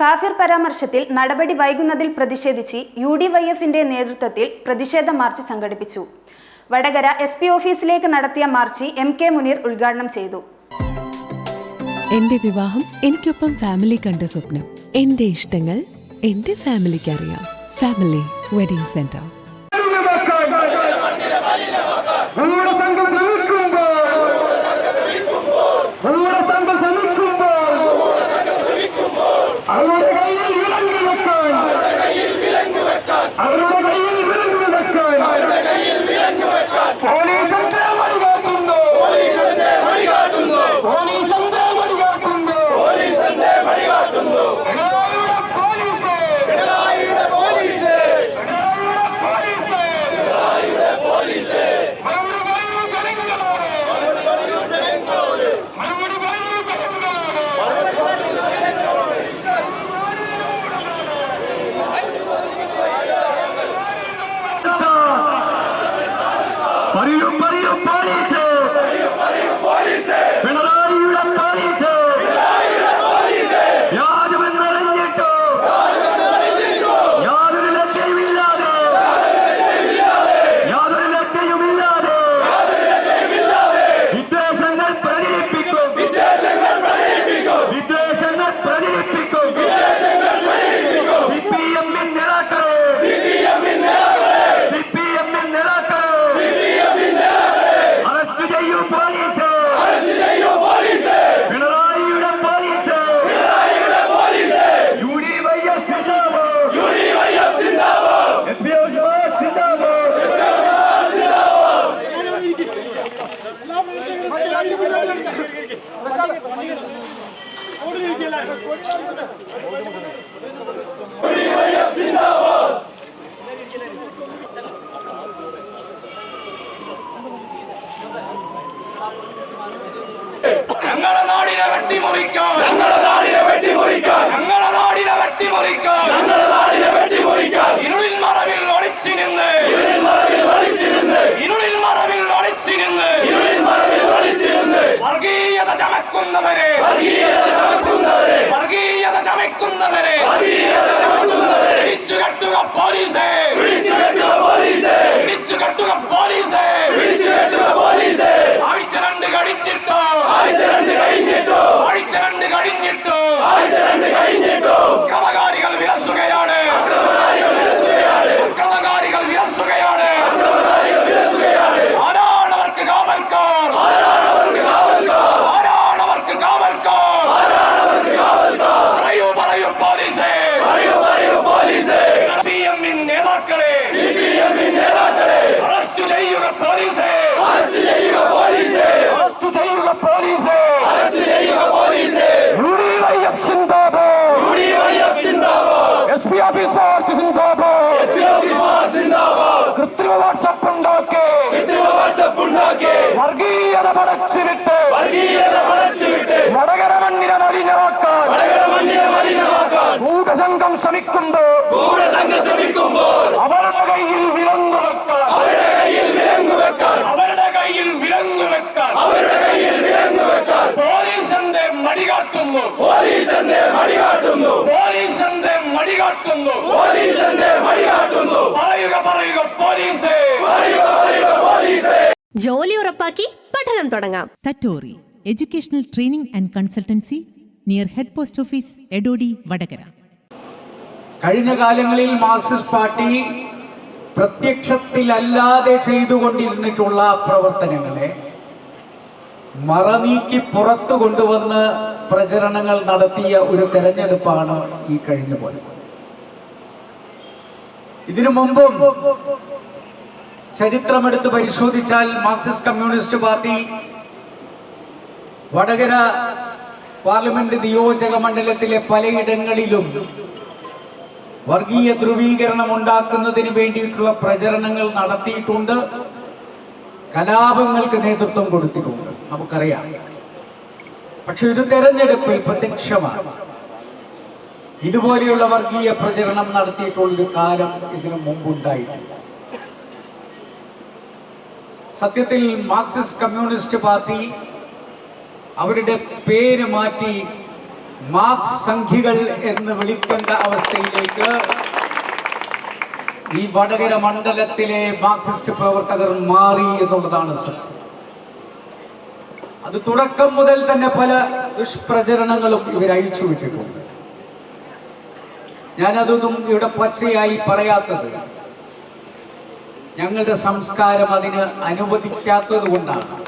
കാഫിർ പരാമർശത്തിൽ നടപടി വൈകുന്നതിൽ പ്രതിഷേധിച്ച് യു ഡി വൈ എഫിന്റെ നേതൃത്വത്തിൽ പ്രതിഷേധ മാർച്ച് സംഘടിപ്പിച്ചു. വടകര എസ് പി ഓഫീസിലേക്ക് നടത്തിയ മാർച്ച് എം കെ മുനീർ ഉദ്ഘാടനം ചെയ്തു. എന്റെ വിവാഹം എനിക്കൊപ്പം ഫാമിലി കണ്ട സ്വപ്നം. എന്റെ ഇഷ്ടങ്ങൾ എന്റെ ഫാമിലിക്ക് അറിയാം. ഫാമിലി വെഡിങ് സെന്റർ സംഘം ശ്രമിക്കുമ്പോൾ സംഘം ശ്രമിക്കുമ്പോൾ അവരുടെ കയ്യിൽ വിലങ്ങ് വെക്കാൻ അവരുടെ കയ്യിൽ വിലങ്ങ് വെക്കാൻ പോലീസ് എന്തേ വഴികാട്ടുന്നു പോലീസ് എന്തേ വഴികാട്ടുന്നു പിണറായിയുടെ പോലീസ് പിണറായിയുടെ പോലീസ് മറുപടി പറയൂ ജനങ്ങളോട് മറുപടി പറയൂ ജനങ്ങളോട് പറയും പറയും പോലീസ് പിണറായിയുടെ പോലീസ് വ്യാജമെന്നറിഞ്ഞിട്ടോ യാതൊരു ലക്ഷ്യമില്ലാതെ യാതൊരു ലക്ഷ്യവുമില്ലാതെ വിദ്വേഷങ്ങൾ പ്രചരിപ്പിക്കും വിദ്വേഷങ്ങൾ പ്രചരിപ്പിക്കും സി പി എമ്മിൻ നേതാക്കളെ സി പി എമ്മിൻ നേതാക്കളെ അറസ്റ്റ് ചെയ്യൂ പോലീസ് പിണറായിയുടെ police U D Y S സിന്ദാബാദ് എസ് പി സിന്ദാബാദ് ഞങ്ങളെ നാടിനെ വെട്ടിമുറിക്കാം ഞങ്ങളെ നാടിനെ വെട്ടിമുറിക്കാം ഞങ്ങളെ നാടിനെ വെട്ടിമുറിക്കാം ഞങ്ങളെ ഓഫീസ് മാർച്ച് സിന്ദാബാദ്. കൃത്രിമ വാട്സപ്പ് ഉണ്ടാക്കി വർഗീയത വർഗീയത പടച്ചുവിട്ട്. വടകര മണ്ണിനെ മലിനമാക്കാൻ. ഗൂഢസംഘം ശ്രമിക്കുമ്പോൾ. അവരുടെ കയ്യിൽ വിലങ്ങ് വെക്കാൻ. അവരുടെ കയ്യിൽ വിലങ്ങ് വെക്കാൻ. അവരുടെ കയ്യിൽ വിലങ്ങ് വെക്കാൻ. പോലീസിന്റെ മടികാട്ടുന്നു. പോലീസിന്റെ മടികാട്ടുന്നു. പോലീസിന്റെ മടികാട്ടുന്നു. പോലീസിന്റെ മടികാട്ടുന്നു. പറയുക പറയുക പോലീസേ. പറയുക പറയുക പോലീസേ. ജോലി ഉറപ്പാക്കി പഠനം തുടങ്ങാം. Satori educational training and consultancy near head post office Edodi Vadakara. കഴിഞ്ഞ കാലങ്ങളിൽ മാർക്സിസ്റ്റ് പാർട്ടി പ്രത്യക്ഷത്തിലല്ലാതെ ചെയ്തുകൊണ്ടിരുന്നിട്ടുള്ള പ്രവർത്തനങ്ങളെ മറനീക്കി പുറത്തു കൊണ്ടുവന്ന് പ്രചരണങ്ങൾ നടത്തിയ ഒരു തെരഞ്ഞെടുപ്പാണ് ഈ കഴിഞ്ഞു പോയത് ഇതിനു മുമ്പും ചരിത്രമെടുത്ത് പരിശോധിച്ചാൽ Marxist communist party Vadakara parliament നിയോജക മണ്ഡലത്തിലെ പലയിടങ്ങളിലും വർഗീയ ധ്രുവീകരണം ഉണ്ടാക്കുന്നതിന് വേണ്ടിയിട്ടുള്ള പ്രചരണങ്ങൾ നടത്തിയിട്ടുണ്ട്. കലാപങ്ങൾക്ക് നേതൃത്വം കൊടുത്തിട്ടുണ്ട്. നമുക്കറിയാം. പക്ഷെ ഒരു തെരഞ്ഞെടുപ്പിൽ പ്രത്യക്ഷമാണ് ഇതുപോലെയുള്ള വർഗീയ പ്രചരണം നടത്തിയിട്ടുള്ളൊരു കാലം ഇതിനു മുമ്പുണ്ടായിട്ടില്ല. സത്യത്തിൽ മാർക്സിസ്റ്റ് കമ്മ്യൂണിസ്റ്റ് പാർട്ടി അവരുടെ പേര് മാറ്റി മാർക്സ് സംഖികൾ എന്ന് വിളിക്കേണ്ട അവസ്ഥയിലേക്ക് ഈ വടകര മണ്ഡലത്തിലെ മാർക്സിസ്റ്റ് പ്രവർത്തകർ മാറി എന്നുള്ളതാണ് സത്യം. അത് തുടക്കം മുതൽ തന്നെ പല ദുഷ്പ്രചരണങ്ങളും ഇവർ അഴിച്ചു വിട്ടിട്ടുണ്ട്. ഞാനതൊന്നും ഇവിടെ പച്ചയായി പറയാത്തത്. ഞങ്ങളുടെ സംസ്കാരം അതിന് അനുവദിക്കാത്തത് കൊണ്ടാണ്.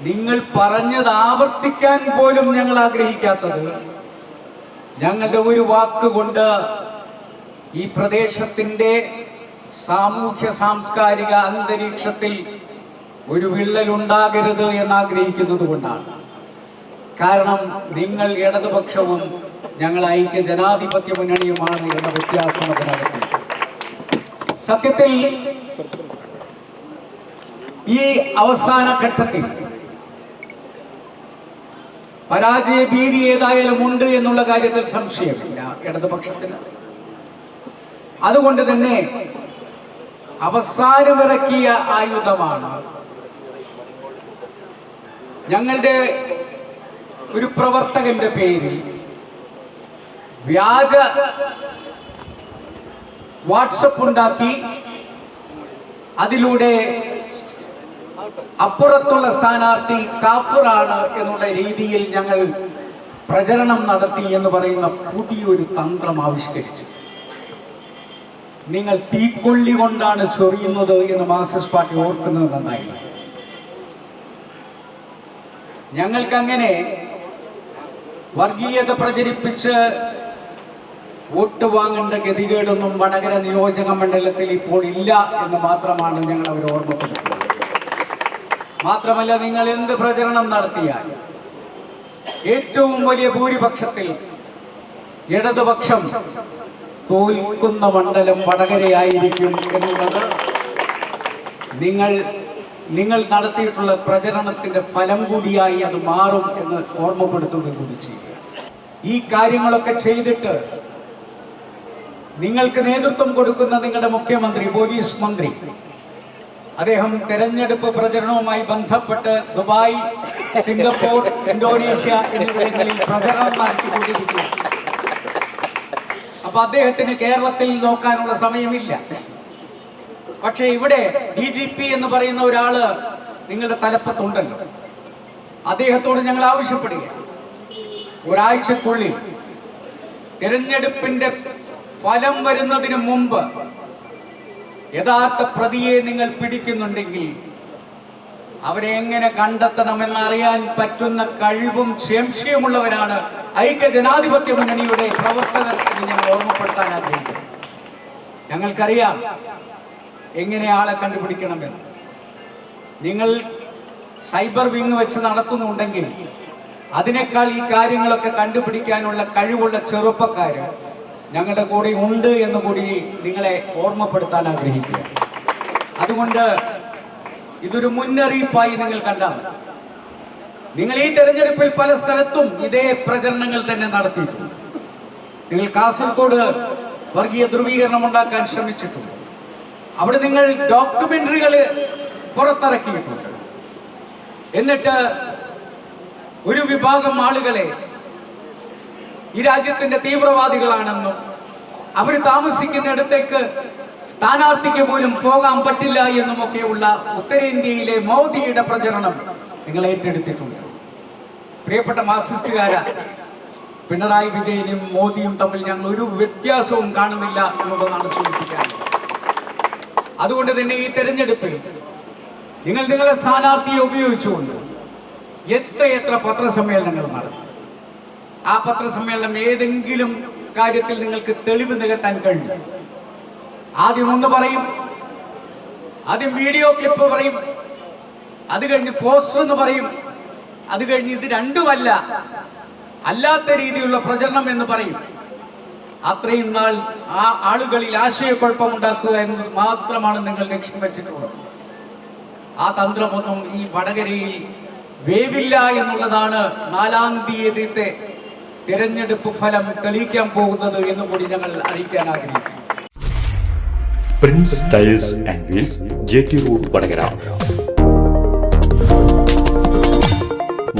നിങ്ങൾ പറഞ്ഞത് ആവർത്തിക്കാൻ പോലും ഞങ്ങൾ ആഗ്രഹിക്കാത്തത്. ഞങ്ങളുടെ ഒരു വാക്കുകൊണ്ട് ഈ പ്രദേശത്തിന്റെ സാമൂഹ്യ സാംസ്കാരിക അന്തരീക്ഷത്തിൽ ഒരു വിള്ളൽ ഉണ്ടാകരുത് എന്ന് ആഗ്രഹിക്കുന്നത് കൊണ്ടാണ്. കാരണം നിങ്ങൾ ഇടതുപക്ഷവും ഞങ്ങൾ ഐക്യ ജനാധിപത്യ മുന്നണിയുമാണ് എന്ന വ്യത്യാസം അതിനകത്ത് സത്യത്തിൽ ഈ അവസാന ഘട്ടത്തിൽ പരാജയ ഭീതി ഏതായാലും ഉണ്ട് എന്നുള്ള കാര്യത്തിൽ സംശയമില്ല ഇടതുപക്ഷത്തിന്. അതുകൊണ്ട് തന്നെ അവസാനമിറക്കിയ ആയുധമാണ് ഞങ്ങളുടെ ഒരു പ്രവർത്തകന്റെ പേരിൽ വ്യാജ വാട്സപ്പ് ഉണ്ടാക്കി അതിലൂടെ അപ്പുറത്തുള്ള സ്ഥാനാർത്ഥി കാഫറാണ് എന്നുള്ള രീതിയിൽ ഞങ്ങൾ പ്രചരണം നടത്തി എന്ന് പറയുന്ന പുതിയൊരു തന്ത്രം ആവിഷ്കരിച്ചു. നിങ്ങൾ തീക്കൊള്ളി കൊണ്ടാണ് ചൊറിയുന്നത് എന്ന് മാർക്സിസ്റ്റ് പാർട്ടി ഓർക്കുന്നത് നന്നായി ഞങ്ങൾക്കങ്ങനെ വർഗീയത പ്രചരിപ്പിച്ച് വോട്ട് വാങ്ങേണ്ട ഗതികേടൊന്നും വടകര നിയോജക മണ്ഡലത്തിൽ ഇപ്പോൾ ഇല്ല എന്ന് മാത്രമാണ് ഞങ്ങൾ അവർ ഓർമ്മപ്പെടുത്തുന്നത്. മാത്രമല്ല നിങ്ങൾ എന്ത് പ്രചരണം നടത്തിയാൽ ഏറ്റവും വലിയ ഭൂരിപക്ഷത്തിൽ ഇടതുപക്ഷം തോൽക്കുന്ന മണ്ഡലം വടകരയായിരിക്കും എന്നുള്ളത് നിങ്ങൾ നിങ്ങൾ നടത്തിയിട്ടുള്ള പ്രചരണത്തിന്റെ ഫലം കൂടിയായി അത് മാറും എന്ന് ഓർമ്മപ്പെടുത്തുകയും കൂടി ചെയ്യുക. ഈ കാര്യങ്ങളൊക്കെ ചെയ്തിട്ട് നിങ്ങൾക്ക് നേതൃത്വം കൊടുക്കുന്ന നിങ്ങളുടെ മുഖ്യമന്ത്രി പോലീസ് മന്ത്രി അദ്ദേഹം തെരഞ്ഞെടുപ്പ് പ്രചരണവുമായി ബന്ധപ്പെട്ട് ദുബായ് സിംഗപ്പൂർ ഇന്തോനേഷ്യ എന്നിവിടങ്ങളിൽ പ്രചരണം നടത്തിക്കൊണ്ടിരിക്കുന്നു അപ്പൊ അദ്ദേഹത്തിന് കേരളത്തിൽ നോക്കാനുള്ള സമയമില്ല. പക്ഷേ ഇവിടെ ഡി ജി പി എന്ന് പറയുന്ന ഒരാൾ നിങ്ങളുടെ തലപ്പത്തുണ്ടല്ലോ. അദ്ദേഹത്തോട് ഞങ്ങൾ ആവശ്യപ്പെടുക ഒരാഴ്ചക്കുള്ളിൽ തിരഞ്ഞെടുപ്പിന്റെ ഫലം വരുന്നതിന് മുമ്പ് യഥാർത്ഥ പ്രതിയെ നിങ്ങൾ പിടിക്കുന്നുണ്ടെങ്കിൽ അവരെ എങ്ങനെ കണ്ടെത്തണമെന്ന് അറിയാൻ പറ്റുന്ന കഴിവും ക്ഷേംഷിയുമുള്ളവരാണ് ഐക്യ ജനാധിപത്യ മുന്നണിയുടെ പ്രവർത്തകർ ഞങ്ങൾ ഓർമ്മപ്പെടുത്താൻ ആഗ്രഹിക്കുന്നു. ഞങ്ങൾക്കറിയാം എങ്ങനെ ആളെ കണ്ടുപിടിക്കണമെന്ന്. നിങ്ങൾ സൈബർ വിങ് വെച്ച് നടത്തുന്നുണ്ടെങ്കിൽ അതിനേക്കാൾ ഈ കാര്യങ്ങളൊക്കെ കണ്ടുപിടിക്കാനുള്ള കഴിവുള്ള ചെറുപ്പക്കാര് ഞങ്ങളുടെ കൂടെ ഉണ്ട് എന്ന് കൂടി നിങ്ങളെ ഓർമ്മപ്പെടുത്താൻ ആഗ്രഹിക്കുക. അതുകൊണ്ട് ഇതൊരു മുന്നറിയിപ്പായി നിങ്ങൾ കണ്ടാൽ നിങ്ങൾ ഈ തെരഞ്ഞെടുപ്പിൽ പല സ്ഥലത്തും ഇതേ പ്രചരണങ്ങൾ തന്നെ നടത്തിയിട്ടുണ്ട്. നിങ്ങൾ കാസർഗോഡ് വർഗീയ ധ്രുവീകരണം ഉണ്ടാക്കാൻ ശ്രമിച്ചിട്ടുണ്ട്. അവിടെ നിങ്ങൾ ഡോക്യുമെന്ററികൾ പുറത്തിറക്കിയിട്ടുണ്ട്. എന്നിട്ട് ഒരു വിഭാഗം ആളുകളെ ഈ രാജ്യത്തിന്റെ തീവ്രവാദികളാണെന്നും അവർ താമസിക്കുന്നിടത്തേക്ക് സ്ഥാനാർത്ഥിക്ക് പോലും പോകാൻ പറ്റില്ല എന്നുമൊക്കെയുള്ള ഉത്തരേന്ത്യയിലെ മോദിയുടെ പ്രചരണം നിങ്ങൾ ഏറ്റെടുത്തിട്ടുണ്ട്. പ്രിയപ്പെട്ട മാർസിസ്റ്റുകാര പിണറായി വിജയനും മോദിയും തമ്മിൽ ഞങ്ങൾ ഒരു വ്യത്യാസവും കാണുന്നില്ല എന്നുള്ളതാണ് സൂചിപ്പിക്കാനുള്ളത് അതുകൊണ്ട് തന്നെ ഈ തെരഞ്ഞെടുപ്പിൽ നിങ്ങൾ നിങ്ങളുടെ സ്ഥാനാർത്ഥിയെ ഉപയോഗിച്ചുകൊണ്ട് എത്ര എത്ര പത്രസമ്മേളനങ്ങൾ നടത്തി. ആ പത്രസമ്മേളനം ഏതെങ്കിലും കാര്യത്തിൽ നിങ്ങൾക്ക് തെളിവ് നികത്താൻ കഴിഞ്ഞു. ആദ്യം ഒന്ന് പറയും. ആദ്യം വീഡിയോ ക്ലിപ്പ് പറയും. അത് കഴിഞ്ഞ് പോസ്റ്റർ എന്ന് പറയും. അത് കഴിഞ്ഞ് ഇത് രണ്ടുമല്ല അല്ലാത്ത രീതിയിലുള്ള പ്രചരണം എന്ന് പറയും. അത്രയും നാൾ ആ ആളുകളിൽ ആശയക്കുഴപ്പമുണ്ടാക്കുക എന്നത് മാത്രമാണ് നിങ്ങൾ ലക്ഷ്യം വെച്ചിട്ടുള്ളത്. ആ തന്ത്രമൊന്നും ഈ വടകരയിൽ വേവില്ല എന്നുള്ളതാണ് നാലാം തീയതിത്തെ തിരഞ്ഞെടുപ്പ് ഫലം തെളിയിക്കാൻ പോകുന്നത് എന്ന് കൂടി ഞങ്ങൾ അറിയിക്കാൻ ആഗ്രഹിക്കുന്നു. Prince tiles and wheels J T road Vadakara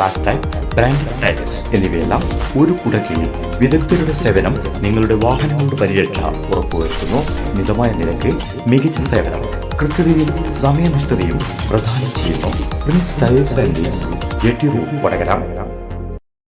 FASTag brand tyres എന്നിവയെല്ലാം ഒരു കുടക്കീഴിൽ വിദഗ്ധരുടെ സേവനം നിങ്ങളുടെ വാഹനങ്ങളുടെ പരിരക്ഷ ഉറപ്പുവരുത്തുന്നു. മിതമായ നിരക്ക് മികച്ച സേവനം കൃത്യതയും സമയനിഷ്ഠതയും പ്രദാനം ചെയ്യുന്നു. Prince tyres and Vadakara.